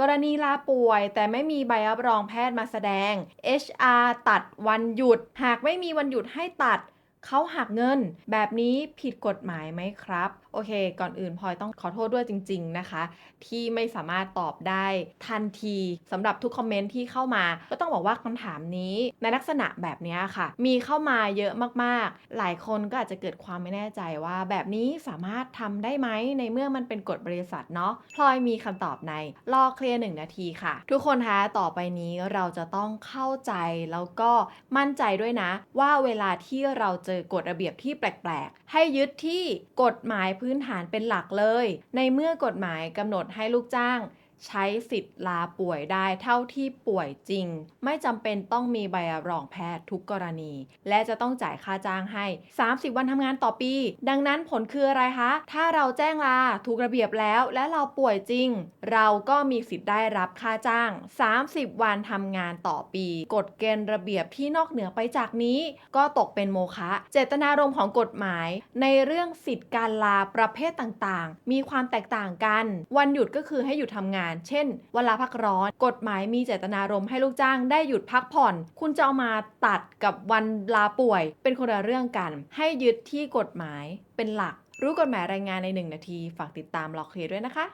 กรณีลาป่วยแต่ไม่มีใบรับรองแพทย์มาแสดง HR ตัดวันหยุด หากไม่มีวันหยุดให้ตัด เขาหักเงิน แบบนี้ผิดกฎหมายไหมครับ โอเค ก่อนอื่นพลอยต้องขอโทษด้วยจริง ๆนะคะ ที่ไม่สามารถตอบได้ทันทีสำหรับทุกคอมเมนต์ที่เข้ามา ก็ต้องบอกว่าคำถามนี้ในลักษณะแบบนี้ค่ะ มีเข้ามาเยอะมากๆ หลายคนก็อาจจะเกิดความไม่แน่ใจว่าแบบนี้สามารถทำได้ไหมในเมื่อมันเป็นกฎบริษัทเนาะพลอยมีคำตอบในรอเคลียร์หนึ่งนาทีค่ะ ทุกคนคะต่อไปนี้เราจะต้องเข้าใจแล้วก็มั่นใจด้วยนะ ว่าเวลาที่เราเจอกฎระเบียบที่แปลกๆ ให้ยึดที่กฎหมายพื้นฐานเป็นหลักเลย ในเมื่อกฎหมายกำหนดให้ลูกจ้าง ใช้สิทธิ์ลาป่วยได้เท่าที่ป่วยจริง ไม่จำเป็นต้องมีใบรับรองแพทย์ทุกกรณี และจะต้องจ่ายค่าจ้างให้ 30 วันทำงานต่อปี ดังนั้นผลคืออะไรคะ ถ้าเราแจ้งลาถูกระเบียบแล้ว และเราป่วยจริง เราก็มีสิทธิ์ได้รับค่าจ้าง 30 วันทำงานต่อปี กฎเกณฑ์ระเบียบที่นอกเหนือไปจากนี้ ก็ตกเป็นโมฆะเจตนารมณ์ของกฎหมาย ในเรื่องสิทธิ์การลาประเภทต่างๆ มีความแตกต่างกัน วันหยุดก็คือให้หยุดทำงานเช่น เวลาพักร้อน กฎหมายมีเจตนารมณ์ให้ลูกจ้างได้หยุดพักผ่อน คุณจะเอามาตัดกับวันลาป่วย เป็นคนละเรื่องกัน ให้ยึดที่กฎหมายเป็นหลัก รู้กฎหมายรายงานใน 1 นาที ฝากติดตามล็อกเคลียด้วยนะคะ